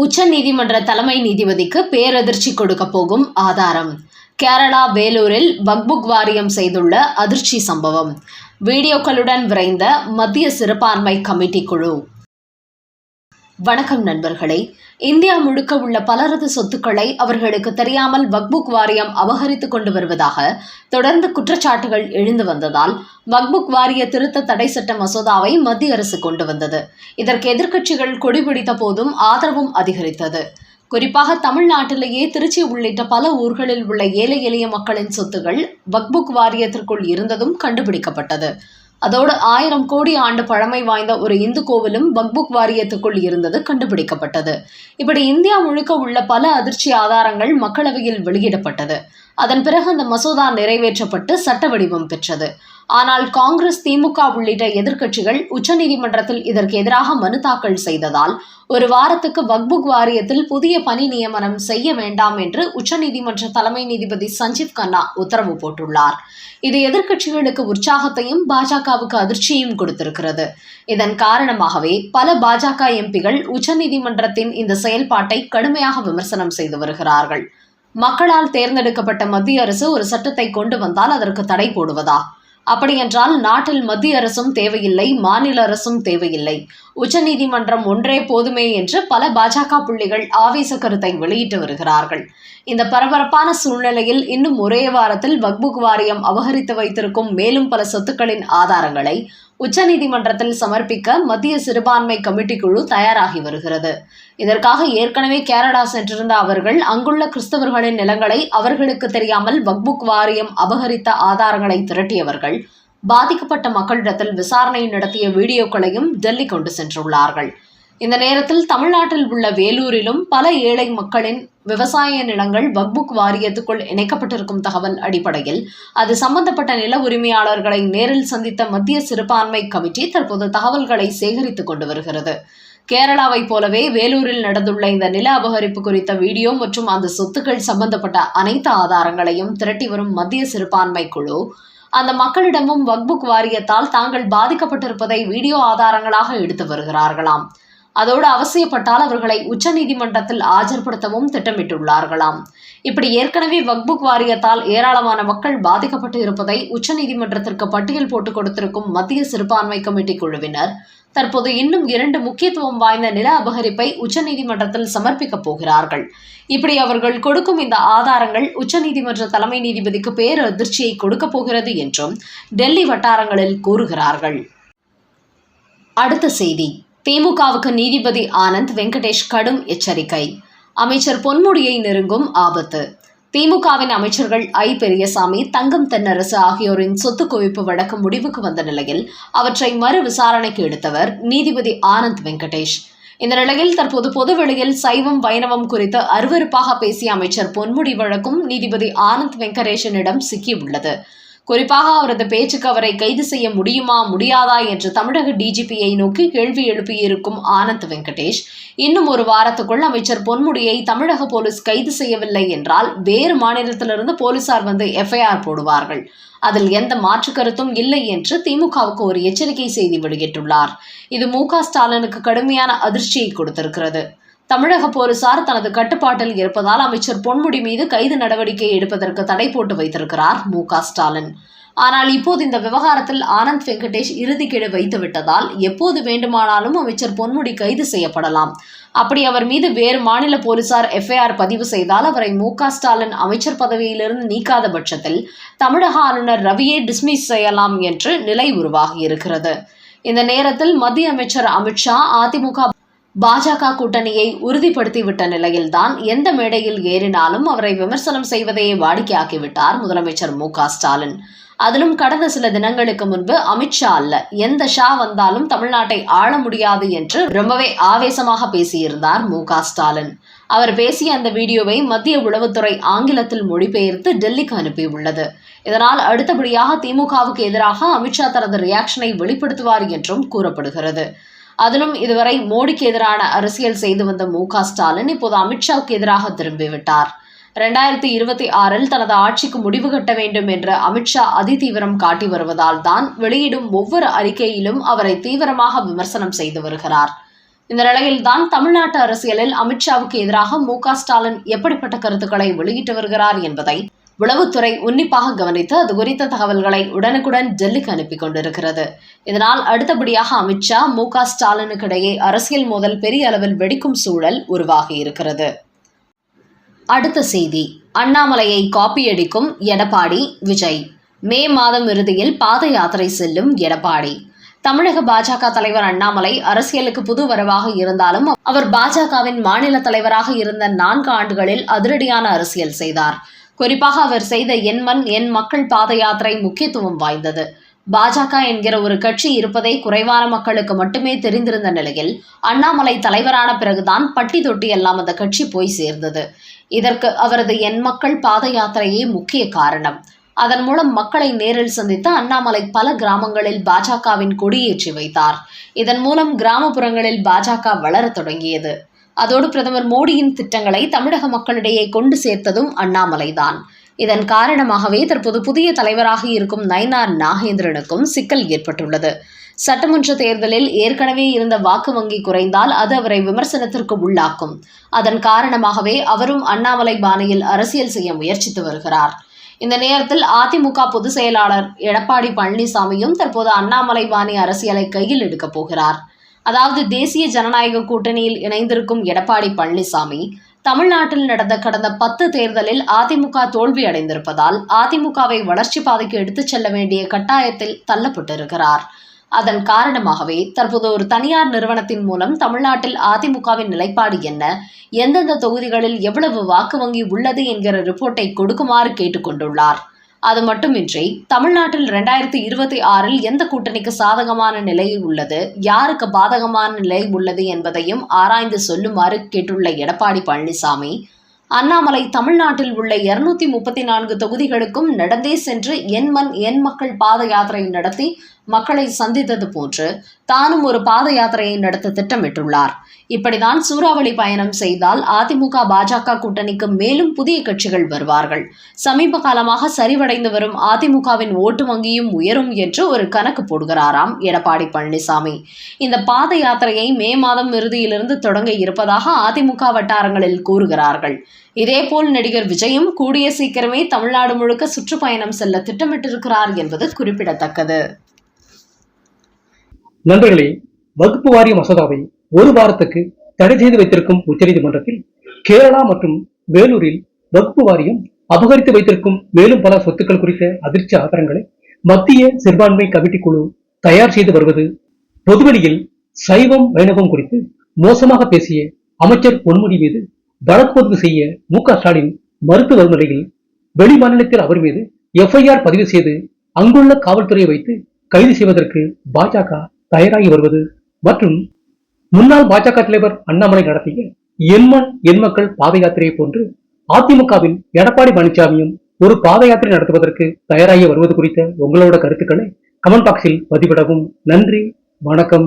உச்ச நீதிமன்ற தலைமை நீதிபதிக்கு பேரதிர்ச்சி கொடுக்க போகும் ஆதாரம். கேரளா வேலூரில் பக்புக் வாரியம் செய்துள்ள அதிர்ச்சி சம்பவம். வீடியோக்களுடன் விரைந்த மத்திய சிறுபான்மை கமிட்டி குழு. வணக்கம் நண்பர்களே. இந்தியா முழுக்க உள்ள பலரது சொத்துக்களை அவர்களுக்கு தெரியாமல் வக்புக் வாரியம் அபகரித்துக் கொண்டு வருவதாக தொடர்ந்து குற்றச்சாட்டுகள் எழுந்து வந்ததால் வக்புக் வாரிய திருத்த தடை சட்ட மசோதாவை மத்திய அரசு கொண்டு வந்தது. இதற்கு எதிர்க்கட்சிகள் கொடிபிடித்த போதும் ஆதரவும் அதிகரித்தது. குறிப்பாக தமிழ்நாட்டிலேயே திருச்சி உள்ளிட்ட பல ஊர்களில் உள்ள ஏழை எளிய மக்களின் சொத்துகள் வக்புக் வாரியத்திற்குள் இருந்ததும் கண்டுபிடிக்கப்பட்டது. அதோடு ஆயிரம் கோடி ஆண்டு பழமை வாய்ந்த ஒரு இந்து கோவிலும் பக்புக் வாரியத்துக்குள் இருந்தது கண்டுபிடிக்கப்பட்டது. இப்படி இந்தியா முழுக்க உள்ள பல அதிர்ச்சி ஆதாரங்கள் மக்களவையில் வெளியிடப்பட்டது. அதன் பிறகு அந்த மசோதா நிறைவேற்றப்பட்டு சட்ட வடிவம் பெற்றது. ஆனால் காங்கிரஸ் திமுக உள்ளிட்ட எதிர்க்கட்சிகள் உச்சநீதிமன்றத்தில் இதற்கு எதிராக மனு தாக்கல் செய்ததால் ஒரு வாரத்துக்கு வக்புக் வாரியத்தில் புதிய பணி நியமனம் செய்ய வேண்டாம் என்று உச்சநீதிமன்ற தலைமை நீதிபதி சஞ்சீவ் கண்ணா உத்தரவு போட்டுள்ளார். இது எதிர்க்கட்சிகளுக்கு உற்சாகத்தையும் பாஜகவுக்கு அதிர்ச்சியும் கொடுத்திருக்கிறது. இதன் காரணமாகவே பல பாஜக எம்பிகள் உச்சநீதிமன்றத்தின் இந்த செயல்பாட்டை கடுமையாக விமர்சனம் செய்து வருகிறார்கள். மக்களால் தேர்ந்தெடுக்கப்பட்ட மத்திய அரசு ஒரு சட்டத்தை கொண்டு வந்தால் அதற்கு தடை போடுவதா? அப்படியென்றால் நாட்டில் மத்திய அரசும் தேவையில்லை மாநில அரசும் தேவையில்லை. உச்சநீதிமன்றம் ஒன்றே போதுமே என்று பல பாஜக புள்ளிகள் ஆவேச கருத்தை வெளியிட்டு வருகிறார்கள். இந்த பரபரப்பான சூழ்நிலையில் இன்னும் ஒரே வாரத்தில் வக்புக் வாரியம் அபகரித்து வைத்திருக்கும் மேலும் பல சொத்துக்களின் ஆதாரங்களை உச்சநீதிமன்றத்தில் சமர்ப்பிக்க மத்திய சிறுபான்மை கமிட்டி குழு தயாராகி வருகிறது. இதற்காக ஏற்கனவே கேரளா சென்றிருந்த அவர்கள் அங்குள்ள கிறிஸ்தவர்களின் நிலங்களை அவர்களுக்கு தெரியாமல் வக்புக் வாரியம் அபகரித்த ஆதாரங்களை திரட்டியவர்கள். பாதிக்கப்பட்ட மக்களிடத்தில் விசாரணை நடத்திய வீடியோக்களையும் டெல்லி கொண்டு சென்றுள்ளார்கள். இந்த நேரத்தில் தமிழ்நாட்டில் உள்ள வேலூரிலும் பல ஏழை மக்களின் விவசாய நிலங்கள் வக்புக் வாரியத்துக்குள் இணைக்கப்பட்டிருக்கும் தகவல் அடிப்படையில். அது சம்பந்தப்பட்ட நில உரிமையாளர்களை நேரில் சந்தித்த மத்திய சிறுபான்மை கமிட்டி தற்போது தகவல்களை சேகரித்துக் கொண்டு வருகிறது. கேரளாவை போலவே வேலூரில் நடந்துள்ள இந்த நில அபகரிப்பு குறித்த வீடியோ மற்றும் அந்த சொத்துக்கள் சம்பந்தப்பட்ட அனைத்து ஆதாரங்களையும் திரட்டி வரும் மத்திய சிறுபான்மை குழு அந்த மக்களிடமும் வக்புக் வாரியத்தால் தாங்கள் பாதிக்கப்பட்டிருப்பதை வீடியோ ஆதாரங்களாக எடுத்து வருகிறார்களாம். அதோடு அவசியப்பட்டால் அவர்களை உச்சநீதிமன்றத்தில் ஆஜர்படுத்தவும் திட்டமிட்டுள்ளார்களாம். இப்படி ஏற்கனவே வக்புக் வாரியத்தால் ஏராளமான மக்கள் பாதிக்கப்பட்டு இருப்பதை உச்சநீதிமன்றத்திற்கு பட்டியல் போட்டுக் கொடுத்திருக்கும் மத்திய சிறுபான்மை கமிட்டி குழுவினர் தற்போது இன்னும் இரண்டு முக்கியத்துவம் வாய்ந்த நில அபகரிப்பை உச்சநீதிமன்றத்தில் சமர்ப்பிக்கப் போகிறார்கள். இப்படி அவர்கள் கொடுக்கும் இந்த ஆதாரங்கள் உச்சநீதிமன்ற தலைமை நீதிபதிக்கு பேர் அதிர்ச்சியை கொடுக்கப் போகிறது என்றும் டெல்லி வட்டாரங்களில் கூறுகிறார்கள். அடுத்த செய்தி. திமுகவுக்கு நீதிபதி ஆனந்த் வெங்கடேஷ் கடும் எச்சரிக்கை. அமைச்சர் பொன்முடியை நெருங்கும் ஆபத்து. திமுகவின் அமைச்சர்கள் ஐ. பெரியசாமி தங்கம் தென்னரசு ஆகியோரின் சொத்து குவிப்பு வழக்கு முடிவுக்கு வந்த நிலையில் அவற்றை மறு விசாரணைக்கு எடுத்தவர் நீதிபதி ஆனந்த் வெங்கடேஷ். இந்த நிலையில் தற்போது பொதுவெளியில் சைவம் வைணவம் குறித்து அருவருப்பாக பேசிய அமைச்சர் பொன்முடி வழக்கும் நீதிபதி ஆனந்த் வெங்கடேஷனிடம் சிக்கியுள்ளது. குறிப்பாக அவரது பேச்சுக்கு அவரை கைது செய்ய முடியுமா முடியாதா என்று தமிழக டிஜிபியை நோக்கி கேள்வி எழுப்பியிருக்கும் ஆனந்த் வெங்கடேஷ் இன்னும் ஒரு வாரத்துக்குள் அமைச்சர் பொன்முடியை தமிழக போலீஸ் கைது செய்யவில்லை என்றால் வேறு மாநிலத்திலிருந்து போலீசார் வந்து எஃப்ஐஆர் போடுவார்கள். அதில் எந்த மாற்று கருத்தும் இல்லை என்று திமுகவுக்கு ஒரு எச்சரிக்கை செய்தி வெளியிட்டுள்ளார். இது மு ஸ்டாலினுக்கு கடுமையான அதிர்ச்சியை கொடுத்திருக்கிறது. தமிழக போலீசார் தனது கட்டுப்பாட்டில் இருப்பதால் அமைச்சர் பொன்முடி மீது கைது நடவடிக்கை எடுப்பதற்கு தடை போட்டு வைத்திருக்கிறார் மு ஸ்டாலின். ஆனால் இப்போது இந்த விவகாரத்தில் ஆனந்த் வெங்கடேஷ் இறுதிக்கெடு வைத்து விட்டதால் எப்போது வேண்டுமானாலும் அமைச்சர் பொன்முடி கைது செய்யப்படலாம். அப்படி அவர் மீது வேறு மாநில போலீசார் எஃப்ஐஆர் பதிவு செய்தால் அவரை மு ஸ்டாலின் அமைச்சர் பதவியிலிருந்து நீக்காத பட்சத்தில் தமிழக ஆளுநர் ரவியை டிஸ்மிஸ் செய்யலாம் என்று நிலை உருவாகியிருக்கிறது. இந்த நேரத்தில் மத்திய அமைச்சர் அமித்ஷா அதிமுக பாஜக கூட்டணியை உறுதிப்படுத்திவிட்ட நிலையில்தான் எந்த மேடையில் ஏறினாலும் அவரை விமர்சனம் செய்வதையே வாடிக்கையாக்கிவிட்டார் முதலமைச்சர் மு ஸ்டாலின். அதிலும் கடந்த சில தினங்களுக்கு முன்பு அமித்ஷா அல்ல. எந்த ஷா வந்தாலும் தமிழ்நாட்டை ஆள முடியாது என்று ரொம்பவே ஆவேசமாக பேசியிருந்தார் மு ஸ்டாலின். அவர் பேசிய அந்த வீடியோவை மத்திய உளவுத்துறை ஆங்கிலத்தில் மொழிபெயர்த்து டெல்லிக்கு அனுப்பியுள்ளது. இதனால் அடுத்தபடியாக திமுகவுக்கு எதிராக அமித்ஷா தனது ரியாக்ஷனை வெளிப்படுத்துவார் என்றும் கூறப்படுகிறது. அதிலும் இதுவரை மோடிக்கு எதிரான அரசியல் செய்து வந்த மு ஸ்டாலின் இப்போது அமித்ஷாவுக்கு எதிராக திரும்பிவிட்டார். ரெண்டாயிரத்தி இருபத்தி ஆறில் தனது ஆட்சிக்கு முடிவு கட்ட வேண்டும் என்று அமித்ஷா அதிதீவிரம் காட்டி வருவதால் தான் வெளியிடும் ஒவ்வொரு அறிக்கையிலும் அவரை தீவிரமாக விமர்சனம் செய்து வருகிறார். இந்த நிலையில்தான் தமிழ்நாட்டு அரசியலில் அமித்ஷாவுக்கு எதிராக மு க ஸ்டாலின் எப்படிப்பட்ட கருத்துக்களை வெளியிட்டு வருகிறார் என்பதை உளவுத்துறை உன்னிப்பாக கவனித்து அது குறித்த தகவல்களை உடனுக்குடன் டெல்லிக்கு அனுப்பி கொண்டிருக்கிறது. இதனால் அடுத்தபடியாக அமித்ஷா மு க ஸ்டாலினுக்கு இடையே அரசியல் மோதல் பெரிய அளவில் வெடிக்கும் சூழல் உருவாகி இருக்கிறது. அடுத்த செய்தி. அண்ணாமலையை காப்பியடிக்கும் எடப்பாடி விஜய். மே மாதம் இறுதியில் பாத யாத்திரை செல்லும் எடப்பாடி. தமிழக பாஜக தலைவர் அண்ணாமலை அரசியலுக்கு புது வரவாக இருந்தாலும் அவர் பாஜகவின் மாநில தலைவராக இருந்த நான்கு ஆண்டுகளில் அதிரடியான அரசியல் செய்தார். குறிப்பாக அவர் செய்த என் மண் என் மக்கள் பாத யாத்திரை முக்கியத்துவம் வாய்ந்தது. பாஜக என்கிற ஒரு கட்சி இருப்பதை குறைவான மக்களுக்கு மட்டுமே தெரிந்திருந்த நிலையில் அண்ணாமலை தலைவரான பிறகுதான் பட்டி தொட்டி எல்லாம் அந்த கட்சி போய் சேர்ந்தது. இதற்கு அவரது என் மக்கள் பாத யாத்திரையே முக்கிய காரணம். அதன் மூலம் மக்களை நேரில் சந்தித்து அண்ணாமலை பல கிராமங்களில் பாஜகவின் கொடியேற்றி வைத்தார். இதன் மூலம் கிராமப்புறங்களில் பாஜக வளரத் தொடங்கியது. அதோடு பிரதமர் மோடியின் திட்டங்களை தமிழக மக்களிடையே கொண்டு சேர்த்ததும் அண்ணாமலைதான். இதன் காரணமாகவே தற்போது புதிய தலைவராக இருக்கும் நயினார் நாகேந்திரனுக்கும் சிக்கல் ஏற்பட்டுள்ளது. சட்டமன்ற தேர்தலில் ஏற்கனவே இருந்த வாக்கு வங்கி குறைந்தால் அது அவரை விமர்சனத்திற்கு உள்ளாக்கும். அதன் காரணமாகவே அவரும் அண்ணாமலை பாணியில் அரசியல் செய்ய முயற்சித்து வருகிறார். இந்த நேரத்தில் அதிமுக பொதுச் செயலாளர் எடப்பாடி பழனிசாமியும் தற்போது அண்ணாமலை பாணி அரசியலை கையில் எடுக்கப் போகிறார். அதாவது தேசிய ஜனநாயக கூட்டணியில் இணைந்திருக்கும் எடப்பாடி பழனிசாமி தமிழ்நாட்டில் நடந்த கடந்த பத்து தேர்தலில் அதிமுக தோல்வி அடைந்திருப்பதால் அதிமுகவை வளர்ச்சி பாதைக்கு எடுத்துச் செல்ல வேண்டிய கட்டாயத்தில் தள்ளப்பட்டிருக்கிறார். அதன் காரணமாகவே தற்போது ஒரு தனியார் நிறுவனத்தின் மூலம் தமிழ்நாட்டில் அதிமுகவின் நிலைப்பாடு என்ன? எந்தெந்த தொகுதிகளில் எவ்வளவு வாக்கு வங்கி உள்ளது என்கிற ரிப்போர்ட்டை கொடுக்குமாறு கேட்டுக்கொண்டுள்ளார் அது மட்டுமின்றி தமிழ்நாட்டில் ரெண்டாயிரத்தி இருபத்தி ஆறில் எந்த கூட்டணிக்கு சாதகமான நிலை உள்ளது யாருக்கு பாதகமான நிலை உள்ளது என்பதையும் ஆராய்ந்து சொல்லுமாறு கேட்டுள்ள எடப்பாடி பழனிசாமி அண்ணாமலை தமிழ்நாட்டில் உள்ள இருநூத்தி முப்பத்தி நான்கு தொகுதிகளுக்கும் நடந்தே சென்று என் மண் என் மக்கள் பாத யாத்திரை நடத்தி மக்களை சந்தித்தது போன்று தானும் ஒரு பாத யாத்திரையை நடத்த திட்டமிட்டுள்ளார். இப்படிதான் சூறாவளி பயணம் செய்தால் அதிமுக பாஜக கூட்டணிக்கு மேலும் புதிய கட்சிகள் வருவார்கள். சமீப காலமாக சரிவடைந்து வரும் அதிமுகவின் ஓட்டு வங்கியும் உயரும் என்று ஒரு கணக்கு போடுகிறாராம் எடப்பாடி பழனிசாமி. இந்த பாத யாத்திரையை மே மாதம் இறுதியிலிருந்து தொடங்க இருப்பதாக அதிமுக வட்டாரங்களில் கூறுகிறார்கள். இதேபோல் நடிகர் விஜயும் கூடிய சீக்கிரமே தமிழ்நாடு முழுக்க சுற்றுப்பயணம் செல்ல திட்டமிட்டிருக்கிறார் என்பது குறிப்பிடத்தக்கது. நண்பர்களே வகுப்பு வாரிய மசோதாவை ஒரு வாரத்துக்கு தடை செய்து வைத்திருக்கும் உச்சநீதிமன்றத்தில் கேரளா மற்றும் வேலூரில் வகுப்பு வாரியம் அபகரித்து வைத்திருக்கும் மேலும் பல சொத்துக்கள் குறித்த அதிர்ச்சி ஆதாரங்களை மத்திய சிறுபான்மை கமிட்டி குழு தயார் செய்து வருவது பொதுவெளியில் சைவம் வைணவம் குறித்து மோசமாக பேசிய அமைச்சர் பொன்முடி மீது வழக்கு செய்ய மு க ஸ்டாலின் மறுத்து வரும் நிலையில் வெளி மாநிலத்தில் அவர் மீது எஃப்ஐஆர் பதிவு செய்து அங்குள்ள காவல்துறையை வைத்து கைது செய்வதற்கு பாஜக தயாராகி வருவது மற்றும் முன்னாள் பாஜக தலைவர் அண்ணாமலை நடத்திய எண்மண் எண் மக்கள் பாத யாத்திரையை போன்று அதிமுகவில் எடப்பாடி பழனிசாமியும் ஒரு பாத யாத்திரை நடத்துவதற்கு தயாராகி வருவது குறித்த உங்களோட கருத்துக்களை கமெண்ட் பாக்ஸில் பதிவிடவும். நன்றி வணக்கம்.